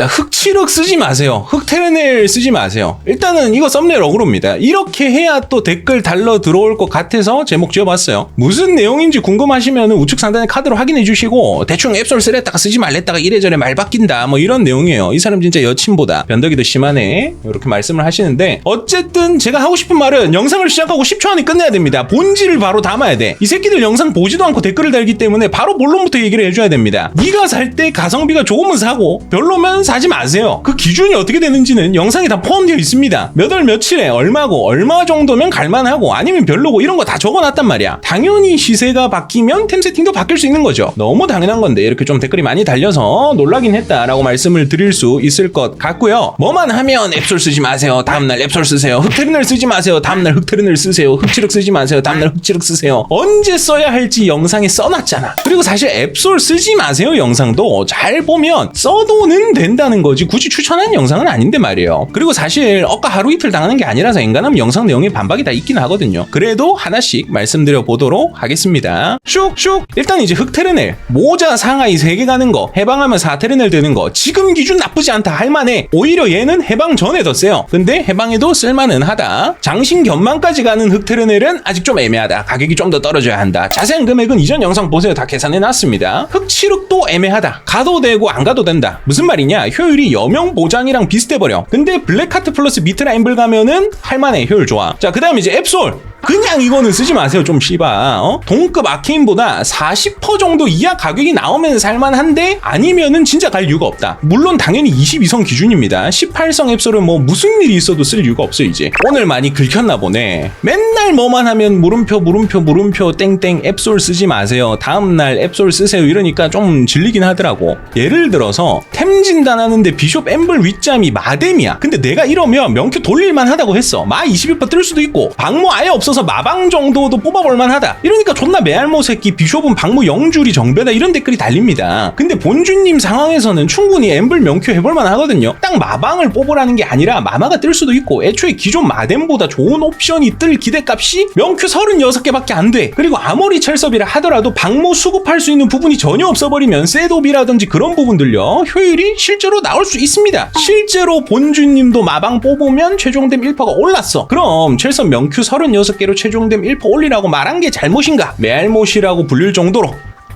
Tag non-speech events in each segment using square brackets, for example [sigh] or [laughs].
자, 흑칠흑 쓰지 마세요. 흑테르넬 쓰지 마세요. 일단은 이거 썸네일 어그로입니다. 이렇게 해야 또 댓글 달러 들어올 것 같아서 제목 지어봤어요. 무슨 내용인지 궁금하시면 우측 상단에 카드로 확인해 주시고 대충 앱솔 쓰랬다가 쓰지 말랬다가 이래저래 말 바뀐다 뭐 이런 내용이에요. 이 사람 진짜 여친보다 변덕이 더 심하네. 이렇게 말씀을 하시는데 어쨌든 제가 하고 싶은 말은 영상을 시작하고 10초 안에 끝내야 됩니다. 본질을 바로 담아야 돼. 이 새끼들 영상 보지도 않고 댓글을 달기 때문에 바로 본론부터 얘기를 해줘야 됩니다. 네가 살 때 가성비가 좋으면 사고 별로면 사지 마세요. 그 기준이 어떻게 되는지는 영상에 다 포함되어 있습니다. 몇 월 며칠에 얼마고 얼마 정도면 갈만하고 아니면 별로고 이런 거 다 적어놨단 말이야. 당연히 시세가 바뀌면 템 세팅도 바뀔 수 있는 거죠. 너무 당연한 건데 이렇게 좀 댓글이 많이 달려서 놀라긴 했다라고 말씀을 드릴 수 있을 것 같고요. 뭐만 하면 앱솔 쓰지 마세요. 다음날 앱솔 쓰세요. 흑테르넬 쓰지 마세요. 다음날 흑테르넬 쓰세요. 흑칠흑 쓰지 마세요. 다음날 흑칠흑 쓰세요. 언제 써야 할지 영상에 써놨잖아. 그리고 사실 앱솔 쓰지 마세요 영상도 잘 보면 써도는 된다 는 거지 굳이 추천하는 영상은 아닌데 말이에요. 그리고 사실 억까 하루 이틀 당하는 게 아니라서 인간하면 영상 내용에 반박이 다 있긴 하거든요. 그래도 하나씩 말씀드려 보도록 하겠습니다. 슉슉 일단 이제 흑테르넬 모자 상하이 3개 가는 거 해방하면 4테르넬 되는 거 지금 기준 나쁘지 않다 할만해 오히려 얘는 해방 전에 더 세요. 근데 해방에도 쓸만은 하다. 장신 견만까지 가는 흑테르넬은 아직 좀 애매하다. 가격이 좀 더 떨어져야 한다. 자세한 금액은 이전 영상 보세요. 다 계산해 놨습니다. 흑칠흑도 애매하다. 가도 되고 안 가도 된다. 무슨 말이냐? 효율이 여명 보장이랑 비슷해 버려. 근데 블랙하트 플러스 미트라 엠블 가면은 할만해. 효율 좋아. 자, 그 다음에 이제 앱솔. 그냥 이거는 쓰지 마세요. 좀 씨바. 어? 동급 아케인보다 40% 정도 이하 가격이 나오면 살만한데 아니면은 진짜 갈 이유가 없다. 물론 당연히 22성 기준입니다. 18성 앱솔은 뭐 무슨 일이 있어도 쓸 이유가 없어 이제. 오늘 많이 긁혔나 보네. 맨날 뭐만 하면 물음표 물음표 물음표 땡땡 앱솔 쓰지 마세요. 다음날 앱솔 쓰세요. 이러니까 좀 질리긴 하더라고. 예를 들어서 템 진단하는데 비숍 엠블 윗잠이 마뎀이야. 근데 내가 이러면 명큐 돌릴만 하다고 했어. 마 21%뜰 수도 있고 방모 아예 없어 서 마방 정도도 뽑아볼 만 하다. 이러니까 존나 메알모 새끼 비숍은 방모 영줄이 정배다 이런 댓글이 달립니다. 근데 본주님 상황에서는 충분히 엠블 명큐 해볼 만 하거든요. 딱 마방을 뽑으라는 게 아니라 마마가 뜰 수도 있고 애초에 기존 마뎀보다 좋은 옵션이 뜰 기대값이 명큐 36개밖에 안 돼. 그리고 아무리 철섭이라 하더라도 방모 수급할 수 있는 부분이 전혀 없어버리면 셋업이라든지 그런 부분들요 효율이 실제로 나올 수 있습니다. 실제로 본주님도 마방 뽑으면 최종됨 1%가 올랐어. 그럼 철섭 명큐 36개 로 최종됨 1% 올리라고 말한 게 잘못인가? 메알못이라고 불릴 정도로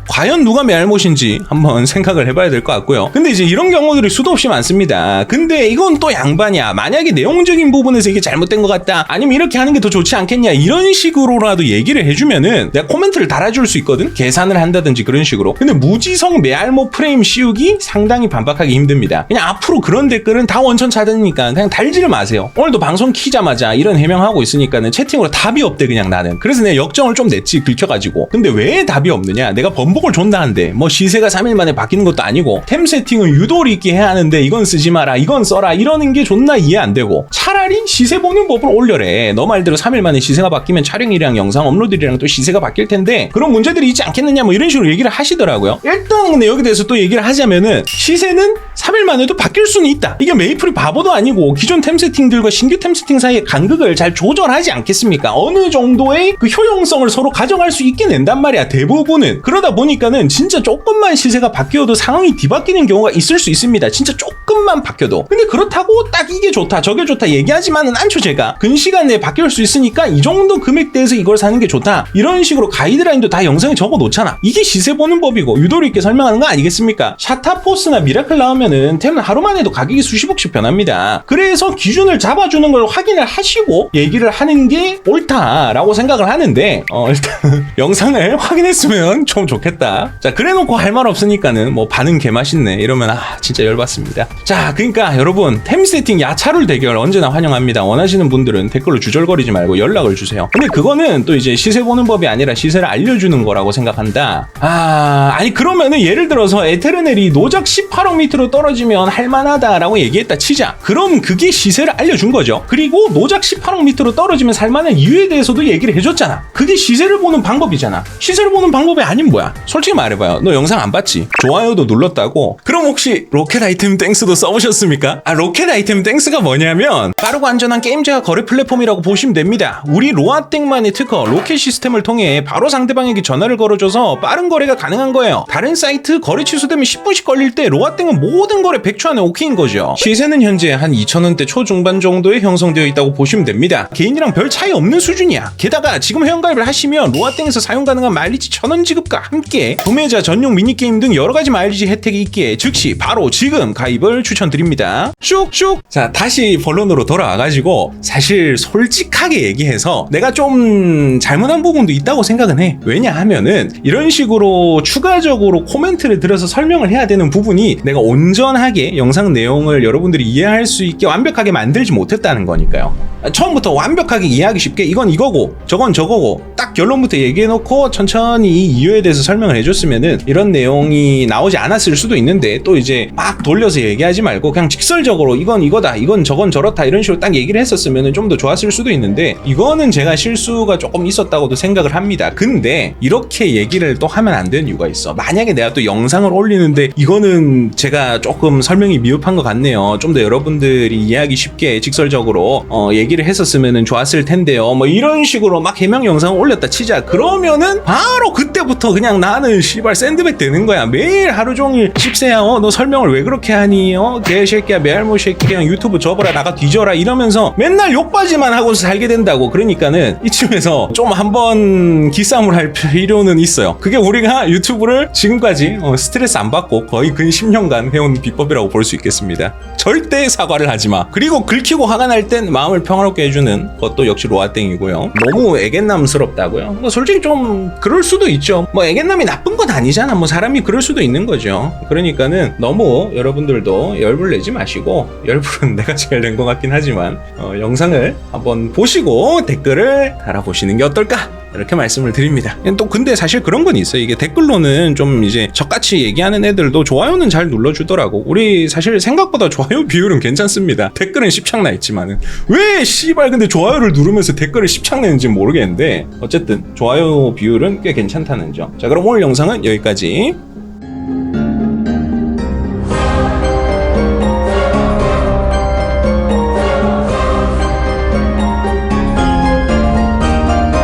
과연 누가 메알못인지 한번 [laughs] 생각을 해봐야 될 것 같고요. 근데 이제 이런 경우들이 수도 없이 많습니다. 근데 이건 또 양반이야. 만약에 내용적인 부분에서 이게 잘못된 것 같다. 아니면 이렇게 하는 게 더 좋지 않겠냐. 이런 식으로라도 얘기를 해주면은 내가 코멘트를 달아줄 수 있거든. 계산을 한다든지 그런 식으로. 근데 무지성 메알못 프레임 씌우기 상당히 반박하기 힘듭니다. 그냥 앞으로 그런 댓글은 다 원천 차단이니까 그냥 달지를 마세요. 오늘도 방송 키자마자 이런 해명하고 있으니까는 채팅으로 답이 없대 그냥 나는. 그래서 내가 역정을 좀 냈지 긁혀가지고. 근데 왜 답이 없느냐? 내가 번복을 존나 한데 뭐 시세가 3일 만에 바뀌는 것도 아니고 템 세팅은 유도리 있게 해야 하는데 이건 쓰지 마라 이건 써라 이러는 게 존나 이해 안 되고 차라리 시세 보는 법을 올려래. 너 말대로 3일 만에 시세가 바뀌면 촬영이랑 영상 업로드이랑 또 시세가 바뀔 텐데 그런 문제들이 있지 않겠느냐 뭐 이런 식으로 얘기를 하시더라고요. 일단 근데 여기 대해서 또 얘기를 하자면은 시세는 3일 만에도 바뀔 수는 있다. 이게 메이플이 바보도 아니고 기존 템 세팅들과 신규 템 세팅 사이의 간극을 잘 조절하지 않겠습니까? 어느 정도의 그 효용성을 서로 가져갈 수 있게 낸단 말이야 대부분은. 그러다 보니까는 진짜 조금만 시세가 바뀌어도 상황이 뒤바뀌는 경우가 있을 수 있습니다. 진짜 조금만 바뀌어도. 근데 그렇다고 딱 이게 좋다 저게 좋다 얘기하지만은 않죠 제가. 근시간 내에 바뀔 수 있으니까 이 정도 금액대에서 이걸 사는 게 좋다. 이런 식으로 가이드라인도 다 영상에 적어 놓잖아. 이게 시세 보는 법이고 유도리 있게 설명하는 거 아니겠습니까? 샤타포스나 미라클 나오면 은 템은 하루만 해도 가격이 수십억씩 변합니다. 그래서 기준을 잡아주는 걸 확인을 하시고 얘기를 하는 게 옳다라고 생각을 하는데 어 일단 [laughs] 영상을 확인했으면 좀 좋겠다. 자 그래놓고 할 말 없으니까는 뭐 반응 개맛있네. 이러면 아 진짜 열받습니다. 자 그러니까 여러분 템 세팅 야차룰 대결 언제나 환영합니다. 원하시는 분들은 댓글로 주절거리지 말고 연락을 주세요. 근데 그거는 또 이제 시세 보는 법이 아니라 시세를 알려주는 거라고 생각한다. 아 아니 그러면은 예를 들어서 에테르넬이 노작 18억 밑으로 떨어 지면 할만하다라고 얘기했다 치자. 그럼 그게 시세를 알려준 거죠. 그리고 노작 18억 밑으로 떨어지면 살만한 이유에 대해서도 얘기를 해줬잖아. 그게 시세를 보는 방법이잖아. 시세를 보는 방법이 아닌 뭐야? 솔직히 말해봐요. 너 영상 안 봤지? 좋아요도 눌렀다고. 그럼 혹시 로켓 아이템 땡스도 써보셨습니까? 아 로켓 아이템 땡스가 뭐냐면 빠르고 안전한 게임 제어 거래 플랫폼이라고 보시면 됩니다. 우리 로아땡만의 특허 로켓 시스템을 통해 바로 상대방에게 전화를 걸어줘서 빠른 거래가 가능한 거예요. 다른 사이트 거래 취소되면 10분씩 걸릴 때 로아땡은 모든 모든 거래 100초 안에 오케이인 거죠. 시세는 현재 한 2,000원대 초중반 정도에 형성되어 있다고 보시면 됩니다. 개인이랑 별 차이 없는 수준이야. 게다가 지금 회원가입을 하시면 로아땡에서 사용 가능한 마일리지 1,000원 지급과 함께 구매자 전용 미니게임 등 여러 가지 마일리지 혜택이 있기에 즉시 바로 지금 가입을 추천드립니다. 슉슉! 자, 다시 본론으로 돌아와가지고 사실 솔직하게 얘기해서 내가 좀 잘못한 부분도 있다고 생각은 해. 왜냐하면은 이런 식으로 추가적으로 코멘트를 들어서 설명을 해야 되는 부분이 내가 온전 하게 영상 내용을 여러분들이 이해할 수 있게 완벽하게 만들지 못했다는 거니까요. 처음부터 완벽하게 이해하기 쉽게 이건 이거고 저건 저거고 딱 결론부터 얘기해놓고 천천히 이 이유에 대해서 설명을 해줬으면은 이런 내용이 나오지 않았을 수도 있는데 또 이제 막 돌려서 얘기하지 말고 그냥 직설적으로 이건 이거다 이건 저건 저렇다 이런 식으로 딱 얘기를 했었으면은 좀 더 좋았을 수도 있는데 이거는 제가 실수가 조금 있었다고도 생각을 합니다. 근데 이렇게 얘기를 또 하면 안 되는 이유가 있어. 만약에 내가 또 영상을 올리는데 이거는 제가 조금 설명이 미흡한 것 같네요. 좀 더 여러분들이 이해하기 쉽게 직설적으로 어, 얘기를 했었으면 좋았을 텐데요. 뭐 이런 식으로 막 해명 영상을 올 렸다 치자. 그러면은 바로 그때부터 그냥 나는 씨발 샌드백 되는 거야. 매일 하루 종일 십세야 어, 너 설명을 왜 그렇게 하니? 어, 개새끼야 메알모 새끼 그냥 유튜브 접어라 나가 뒤져라 이러면서 맨날 욕바지만 하고서 살게 된다고. 그러니까는 이쯤에서 좀 한번 기싸움을 할 필요는 있어요. 그게 우리가 유튜브를 지금까지 어, 스트레스 안 받고 거의 근 10년간 해온 비법이라고 볼 수 있겠습니다. 절대 사과를 하지 마. 그리고 긁히고 화가 날 땐 마음을 평화롭게 해주는 것도 역시 로아땡이고요. 너무 애견남스럽 다고요? 뭐 솔직히 좀 그럴 수도 있죠. 뭐 애견남이 나쁜 건 아니잖아. 뭐 사람이 그럴 수도 있는 거죠. 그러니까는 너무 여러분들도 열불 내지 마시고 열불은 [laughs] 내가 제일 낸 것 같긴 하지만 어, 영상을 한번 보시고 댓글을 달아보시는 게 어떨까? 이렇게 말씀을 드립니다. 또 근데 사실 그런 건 있어요. 이게 댓글로는 좀 이제 저같이 얘기하는 애들도 좋아요는 잘 눌러주더라고. 우리 사실 생각보다 좋아요 비율은 괜찮습니다. 댓글은 십창나 있지만은 왜 씨발 근데 좋아요를 누르면서 댓글을 십창내는지 모르겠는데 어쨌든 좋아요 비율은 꽤 괜찮다는 점. 자 그럼 오늘 영상은 여기까지